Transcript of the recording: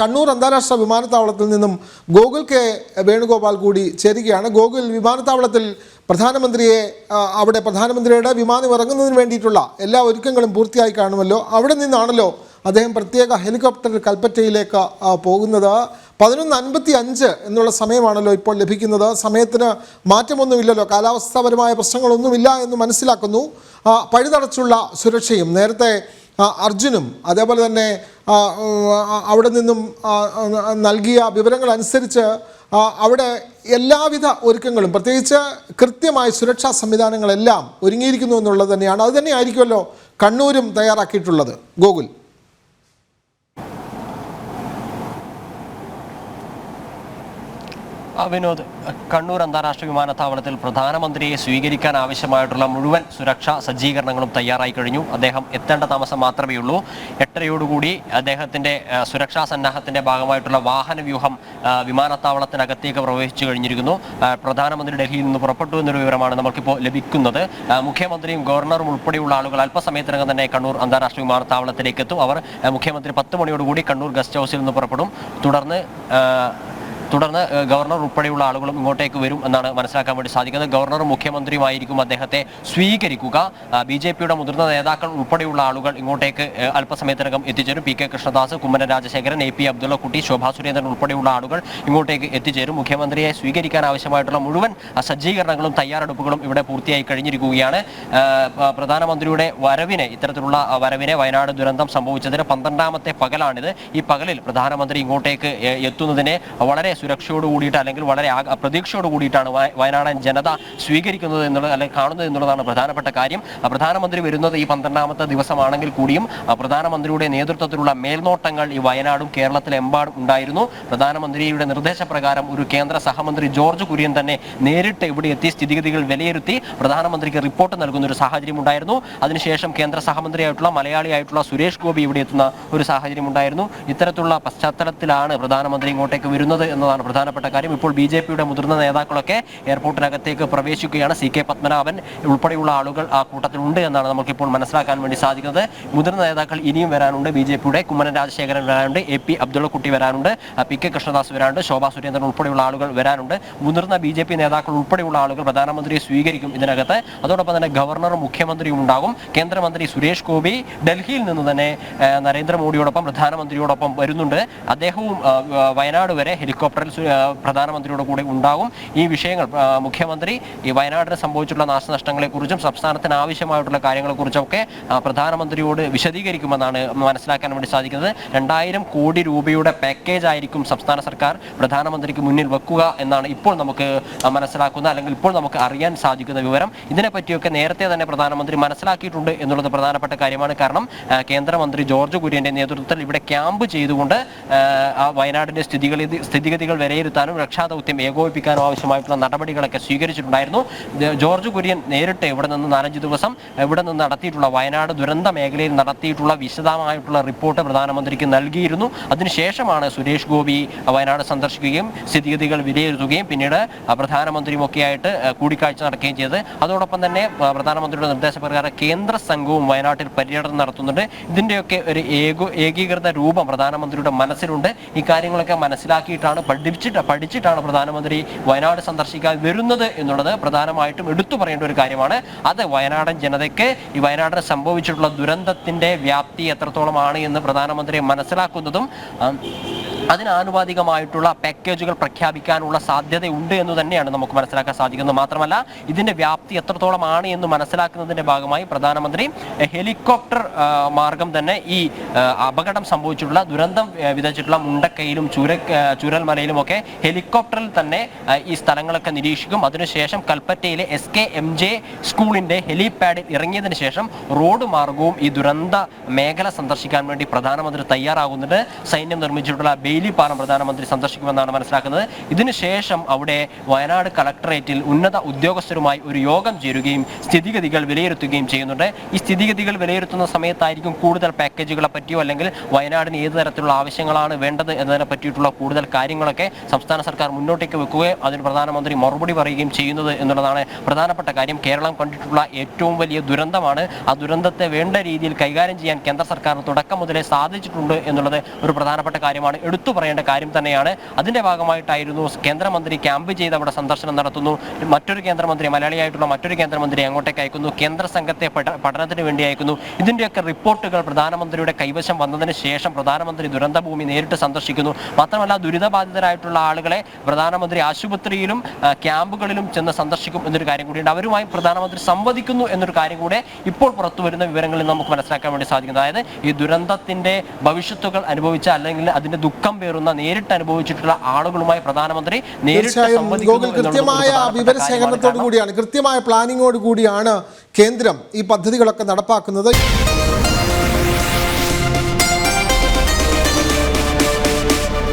കണ്ണൂർ അന്താരാഷ്ട്ര വിമാനത്താവളത്തിൽ നിന്നും ഗോകുൽ കെ വേണുഗോപാൽ കൂടി ചേരുകയാണ്. ഗോകുൽ വിമാനത്താവളത്തിൽ പ്രധാനമന്ത്രിയെ അവിടെ പ്രധാനമന്ത്രിയുടെ വിമാനം ഇറങ്ങുന്നതിന് വേണ്ടിയിട്ടുള്ള എല്ലാ ഒരുക്കങ്ങളും പൂർത്തിയായി കാണുമല്ലോ. അവിടെ നിന്നാണല്ലോ അദ്ദേഹം പ്രത്യേക ഹെലികോപ്റ്റർ കൽപ്പറ്റയിലേക്ക് പോകുന്നത്. പതിനൊന്ന് അൻപത്തി അഞ്ച് എന്നുള്ള സമയമാണല്ലോ ഇപ്പോൾ ലഭിക്കുന്നത്. സമയത്തിന് മാറ്റമൊന്നുമില്ലല്ലോ. കാലാവസ്ഥാപരമായ പ്രശ്നങ്ങളൊന്നുമില്ല എന്ന് മനസ്സിലാക്കുന്നു. പഴുതടച്ചുള്ള സുരക്ഷയും നേരത്തെ അർജുനും അതേപോലെ തന്നെ അവിടെ നിന്നും നൽകിയ വിവരങ്ങൾ അനുസരിച്ച് അവിടെ എല്ലാവിധ ഒരുക്കങ്ങളും പ്രത്യേകിച്ച് കൃത്യമായ സുരക്ഷാ സംവിധാനങ്ങളെല്ലാം ഒരുങ്ങിയിരിക്കുന്നു എന്നുള്ളത് തന്നെയാണ്. അത് തന്നെയായിരിക്കുമല്ലോ കണ്ണൂരും തയ്യാറാക്കിയിട്ടുള്ളത് ഗോകുൽ ആ, വിനോദ് കണ്ണൂർ അന്താരാഷ്ട്ര വിമാനത്താവളത്തിൽ പ്രധാനമന്ത്രിയെ സ്വീകരിക്കാൻ ആവശ്യമായിട്ടുള്ള മുഴുവൻ സുരക്ഷാ സജ്ജീകരണങ്ങളും തയ്യാറായി കഴിഞ്ഞു. അദ്ദേഹം എത്തേണ്ട താമസം മാത്രമേ ഉള്ളൂ. എട്ടരയോടുകൂടി അദ്ദേഹത്തിന്റെ സുരക്ഷാ സന്നാഹത്തിന്റെ ഭാഗമായിട്ടുള്ള വാഹന വ്യൂഹം വിമാനത്താവളത്തിനകത്തേക്ക് പ്രവേശിച്ചു കഴിഞ്ഞിരിക്കുന്നു. പ്രധാനമന്ത്രി ഡൽഹിയിൽ നിന്ന് പുറപ്പെട്ടു എന്നൊരു വിവരമാണ് നമുക്കിപ്പോൾ ലഭിക്കുന്നത്. മുഖ്യമന്ത്രിയും ഗവർണറും ഉൾപ്പെടെയുള്ള ആളുകൾ അല്പസമയത്തിനകം തന്നെ കണ്ണൂർ അന്താരാഷ്ട്ര വിമാനത്താവളത്തിലേക്ക് എത്തും. അവർ മുഖ്യമന്ത്രി പത്ത് മണിയോടുകൂടി കണ്ണൂർ ഗസ്റ്റ് ഹൗസിൽ നിന്ന് പുറപ്പെടും. തുടർന്ന് തുടർന്ന് ഗവർണർ ഉൾപ്പെടെയുള്ള ആളുകളും ഇങ്ങോട്ടേക്ക് വരും എന്നാണ് മനസ്സിലാക്കാൻ വേണ്ടി സാധിക്കുന്നത്. ഗവർണറും മുഖ്യമന്ത്രിയുമായിരിക്കും അദ്ദേഹത്തെ സ്വീകരിക്കുക. ബി ജെ പിയുടെ മുതിർന്ന നേതാക്കൾ ഉൾപ്പെടെയുള്ള ആളുകൾ ഇങ്ങോട്ടേക്ക് അല്പസമയത്തിനകം എത്തിച്ചേരും. P K Krishnadas Kummanam Rajasekharan A P Abdullakutty Shobha Surendran ഉൾപ്പെടെയുള്ള ആളുകൾ ഇങ്ങോട്ടേക്ക് എത്തിച്ചേരും. മുഖ്യമന്ത്രിയെ സ്വീകരിക്കാൻ ആവശ്യമായിട്ടുള്ള മുഴുവൻ സജ്ജീകരണങ്ങളും തയ്യാറെടുപ്പുകളും ഇവിടെ പൂർത്തിയായി കഴിഞ്ഞിരിക്കുകയാണ്. പ്രധാനമന്ത്രിയുടെ വരവിനെ ഇത്തരത്തിലുള്ള വരവിനെ വയനാട് ദുരന്തം സംഭവിച്ചതിന് പന്ത്രണ്ടാമത്തെ പകലാണിത്. ഈ പകലിൽ പ്രധാനമന്ത്രി ഇങ്ങോട്ടേക്ക് എത്തുന്നതിനെ വളരെ സുരക്ഷയോട് കൂടിയിട്ട് അല്ലെങ്കിൽ വളരെ പ്രതീക്ഷയോട് കൂടിയിട്ടാണ് വയനാടൻ ജനത സ്വീകരിക്കുന്നത് എന്നുള്ളത് അല്ലെങ്കിൽ കാണുന്നത് എന്നുള്ളതാണ് പ്രധാനപ്പെട്ട കാര്യം. പ്രധാനമന്ത്രി വരുന്നത് ഈ പന്ത്രണ്ടാമത്തെ ദിവസമാണെങ്കിൽ കൂടിയും പ്രധാനമന്ത്രിയുടെ നേതൃത്വത്തിലുള്ള മേൽനോട്ടങ്ങൾ ഈ വയനാടും കേരളത്തിലെമ്പാടും ഉണ്ടായിരുന്നു. പ്രധാനമന്ത്രിയുടെ നിർദ്ദേശപ്രകാരം ഒരു കേന്ദ്ര സഹമന്ത്രി ജോർജ് കുര്യൻ തന്നെ നേരിട്ട് ഇവിടെ എത്തി സ്ഥിതിഗതികൾ വിലയിരുത്തി പ്രധാനമന്ത്രിക്ക് റിപ്പോർട്ട് നൽകുന്ന ഒരു സാഹചര്യം ഉണ്ടായിരുന്നു. അതിനുശേഷം കേന്ദ്ര സഹമന്ത്രിയായിട്ടുള്ള മലയാളിയായിട്ടുള്ള സുരേഷ് ഗോപി ഇവിടെ എത്തുന്ന ഒരു സാഹചര്യം ഉണ്ടായിരുന്നു. ഇത്തരത്തിലുള്ള പശ്ചാത്തലത്തിലാണ് പ്രധാനമന്ത്രി ഇങ്ങോട്ടേക്ക് വരുന്നത് എന്നതാണ് പ്രധാനപ്പെട്ട കാര്യം. ഇപ്പോൾ ബി ജെ പിയുടെ മുതിർന്ന നേതാക്കളൊക്കെ എയർപോർട്ടിനകത്തേക്ക് പ്രവേശിക്കുകയാണ്. സി കെ പത്മനാഭൻ ഉൾപ്പെടെയുള്ള ആളുകൾ ആ കൂട്ടത്തിലുണ്ട് എന്നാണ് നമുക്കിപ്പോൾ മനസ്സിലാക്കാൻ വേണ്ടി സാധിക്കുന്നത്. മുതിർന്ന നേതാക്കൾ ഇനിയും വരാനുണ്ട്. ബി ജെ പിയുടെ കുമ്മനം രാജശേഖരൻ വരാനുണ്ട്. എ പി അബ്ദുള്ളക്കുട്ടി വരാനുണ്ട്. പി കെ കൃഷ്ണദാസ് വരാനുണ്ട്. ശോഭാ സുരേന്ദ്രൻ ഉൾപ്പെടെയുള്ള ആളുകൾ വരാനുണ്ട്. മുതിർന്ന ബി ജെ പി നേതാക്കൾ ഉൾപ്പെടെയുള്ള ആളുകൾ പ്രധാനമന്ത്രിയെ സ്വീകരിക്കും ഇതിനകത്ത്. അതോടൊപ്പം തന്നെ ഗവർണറും മുഖ്യമന്ത്രിയും ഉണ്ടാകും. കേന്ദ്രമന്ത്രി സുരേഷ് ഗോപി ഡൽഹിയിൽ നിന്ന് തന്നെ നരേന്ദ്രമോദിയോടൊപ്പം പ്രധാനമന്ത്രിയോടൊപ്പം വരുന്നുണ്ട്. അദ്ദേഹവും വയനാട് വരെ ഹെലികോപ്റ്ററിൽ പ്രധാനമന്ത്രിയുടെ കൂടെ ഉണ്ടാകും. ഈ വിഷയങ്ങൾ മുഖ്യമന്ത്രി ഈ വയനാടിന് സംഭവിച്ചിട്ടുള്ള നാശനഷ്ടങ്ങളെക്കുറിച്ചും സംസ്ഥാനത്തിന് ആവശ്യമായിട്ടുള്ള കാര്യങ്ങളെക്കുറിച്ചൊക്കെ പ്രധാനമന്ത്രിയോട് വിശദീകരിക്കുമെന്നാണ് മനസ്സിലാക്കാൻ വേണ്ടി സാധിക്കുന്നത്. രണ്ടായിരം കോടി രൂപയുടെ പാക്കേജ് ആയിരിക്കും സംസ്ഥാന സർക്കാർ പ്രധാനമന്ത്രിക്ക് മുന്നിൽ വെക്കുക എന്നാണ് ഇപ്പോൾ നമുക്ക് മനസ്സിലാക്കുന്ന അല്ലെങ്കിൽ ഇപ്പോൾ നമുക്ക് അറിയാൻ സാധിക്കുന്ന വിവരം. ഇതിനെപ്പറ്റിയൊക്കെ നേരത്തെ തന്നെ പ്രധാനമന്ത്രി മനസ്സിലാക്കിയിട്ടുണ്ട് എന്നുള്ളത് പ്രധാനപ്പെട്ട കാര്യമാണ്. കാരണം കേന്ദ്രമന്ത്രി ജോർജ് കുര്യന്റെ നേതൃത്വത്തിൽ ഇവിടെ ക്യാമ്പ് ചെയ്തുകൊണ്ട് ആ വയനാടിന്റെ സ്ഥിതിഗതി സ്ഥിതിഗതികൾ വിലയിരുത്താനും രക്ഷാദൗത്യം ഏകോപിപ്പിക്കാനും ആവശ്യമായിട്ടുള്ള നടപടികളൊക്കെ സ്വീകരിച്ചിട്ടുണ്ടായിരുന്നു. ജോർജ് കുര്യൻ നേരിട്ട് ഇവിടെ നിന്ന് നാലഞ്ച് ദിവസം ഇവിടെ നിന്ന് നടത്തിയിട്ടുള്ള വയനാട് ദുരന്ത മേഖലയിൽ നടത്തിയിട്ടുള്ള വിശദമായിട്ടുള്ള റിപ്പോർട്ട് പ്രധാനമന്ത്രിക്ക് നൽകിയിരുന്നു. അതിനുശേഷമാണ് സുരേഷ് ഗോപി വയനാട് സന്ദർശിക്കുകയും സ്ഥിതിഗതികൾ വിലയിരുത്തുകയും പിന്നീട് പ്രധാനമന്ത്രിയുമൊക്കെയായിട്ട് കൂടിക്കാഴ്ച നടക്കുകയും ചെയ്തത്. അതോടൊപ്പം തന്നെ പ്രധാനമന്ത്രിയുടെ നിർദ്ദേശപ്രകാരം കേന്ദ്ര സംഘവും വയനാട്ടിൽ പര്യടനം നടത്തുന്നുണ്ട്. ഇതിന്റെയൊക്കെ ഒരു ഏകോ ഏകീകൃത രൂപം പ്രധാനമന്ത്രിയുടെ മനസ്സിലുണ്ട്. ഈ കാര്യങ്ങളൊക്കെ മനസ്സിലാക്കിയിട്ടാണ് പഠിച്ചിട്ട് പഠിച്ചിട്ടാണ് പ്രധാനമന്ത്രി വയനാട് സന്ദർശിക്കാൻ വരുന്നത് എന്നുള്ളത് പ്രധാനമായിട്ടും എടുത്തു പറയേണ്ട ഒരു കാര്യമാണ്. അത് വയനാടൻ ജനതയ്ക്ക് ഈ വയനാടിന് സംഭവിച്ചിട്ടുള്ള ദുരന്തത്തിന്റെ വ്യാപ്തി എത്രത്തോളമാണ് എന്ന് പ്രധാനമന്ത്രി മനസ്സിലാക്കുന്നതും അതിനാനുപാതികമായിട്ടുള്ള പാക്കേജുകൾ പ്രഖ്യാപിക്കാനുള്ള സാധ്യതയുണ്ട് എന്ന് തന്നെയാണ് നമുക്ക് മനസ്സിലാക്കാൻ സാധിക്കുന്നത്. മാത്രമല്ല ഇതിന്റെ വ്യാപ്തി എത്രത്തോളമാണ് എന്ന് മനസ്സിലാക്കുന്നതിന്റെ ഭാഗമായി പ്രധാനമന്ത്രി ഹെലികോപ്റ്റർ മാർഗം തന്നെ ഈ അപകടം സംഭവിച്ചിട്ടുള്ള ദുരന്തം വിതച്ചിട്ടുള്ള മുണ്ടക്കയിലും ചുര ചൂരൽമലയിലും ഒക്കെ ഹെലികോപ്റ്ററിൽ തന്നെ ഈ സ്ഥലങ്ങളൊക്കെ നിരീക്ഷിക്കും. അതിനുശേഷം കൽപ്പറ്റയിലെ എസ് കെ എം ജെ സ്കൂളിന്റെ ഹെലിപാഡിൽ ഇറങ്ങിയതിനു ശേഷം റോഡ് മാർഗവും ഈ ദുരന്ത മേഖല സന്ദർശിക്കാൻ വേണ്ടി പ്രധാനമന്ത്രി തയ്യാറാകുന്നുണ്ട്. സൈന്യം നിർമ്മിച്ചിട്ടുള്ള ബെയിലി പാലം പ്രധാനമന്ത്രി സന്ദർശിക്കുമെന്നാണ് മനസ്സിലാക്കുന്നത്. ഇതിനുശേഷം അവിടെ വയനാട് കളക്ടറേറ്റിൽ ഉന്നത ഉദ്യോഗസ്ഥരുമായി ഒരു യോഗം ചേരുകയും സ്ഥിതിഗതികൾ വിലയിരുത്തുകയും ചെയ്യുന്നുണ്ട്. ഈ സ്ഥിതിഗതികൾ വിലയിരുത്തുന്ന സമയത്തായിരിക്കും കൂടുതൽ പാക്കേജുകളെ പറ്റിയോ അല്ലെങ്കിൽ വയനാടിന് ഏത് തരത്തിലുള്ള ആവശ്യങ്ങളാണ് വേണ്ടത് എന്നതിനെ പറ്റിയിട്ടുള്ള കൂടുതൽ കാര്യങ്ങൾ റിപ്പോർട്ടുകളൊക്കെ സംസ്ഥാന സർക്കാർ മുന്നോട്ടേക്ക് വെക്കുകയും അതിന് പ്രധാനമന്ത്രി മറുപടി പറയുകയും ചെയ്യുന്നത് എന്നുള്ളതാണ് പ്രധാനപ്പെട്ട കാര്യം. കേരളം കണ്ടിട്ടുള്ള ഏറ്റവും വലിയ ദുരന്തമാണ്. ആ ദുരന്തത്തെ വേണ്ട രീതിയിൽ കൈകാര്യം ചെയ്യാൻ കേന്ദ്ര സർക്കാർ തുടക്കം മുതലേ സാധിച്ചിട്ടുണ്ട് എന്നുള്ളത് ഒരു പ്രധാനപ്പെട്ട കാര്യമാണ്. എടുത്തു പറയേണ്ട കാര്യം തന്നെയാണ്. അതിന്റെ ഭാഗമായിട്ടായിരുന്നു കേന്ദ്രമന്ത്രി ക്യാമ്പ് ചെയ്ത് അവിടെ സന്ദർശനം നടത്തുന്നു. മറ്റൊരു കേന്ദ്രമന്ത്രി മലയാളിയായിട്ടുള്ള മറ്റൊരു കേന്ദ്രമന്ത്രി അങ്ങോട്ടേക്ക് അയക്കുന്നു. കേന്ദ്ര സംഘത്തെ പഠ- പഠനത്തിന് വേണ്ടി അയക്കുന്നു. ഇതിന്റെയൊക്കെ റിപ്പോർട്ടുകൾ പ്രധാനമന്ത്രിയുടെ കൈവശം വന്നതിന് ശേഷം പ്രധാനമന്ത്രി ദുരന്തഭൂമി നേരിട്ട് സന്ദർശിക്കുന്നു. മാത്രമല്ല ദുരിതബാധിതരായിട്ടുള്ള ആളുകളെ പ്രധാനമന്ത്രി ആശുപത്രിയിലും ക്യാമ്പുകളിലും ചെന്ന് സന്ദർശിക്കും എന്നൊരു കാര്യം കൂടിയുണ്ട്. അവരുമായി പ്രധാനമന്ത്രി സംവദിക്കുന്നു എന്നൊരു കാര്യം കൂടെ ഇപ്പോൾ പുറത്തു വരുന്ന വിവരങ്ങളിൽ നമുക്ക് മനസ്സിലാക്കാൻ വേണ്ടി സാധിക്കുന്നു. അതായത് ഈ ദുരന്തത്തിന്റെ ഭവിഷ്യത്തുകൾ അനുഭവിച്ച അല്ലെങ്കിൽ അതിന്റെ ദുഃഖം പേറുന്ന നേരിട്ട് അനുഭവിച്ചിട്ടുള്ള ആളുകളുമായി പ്രധാനമന്ത്രി നേരിട്ട് കൃത്യമായ വിവരശേഖരണത്തോടു കൂടിയാണ് കൃത്യമായ പ്ലാനിങ്ങോട് കൂടിയാണ് കേന്ദ്രം ഈ പദ്ധതികളൊക്കെ നടപ്പാക്കുന്നത്.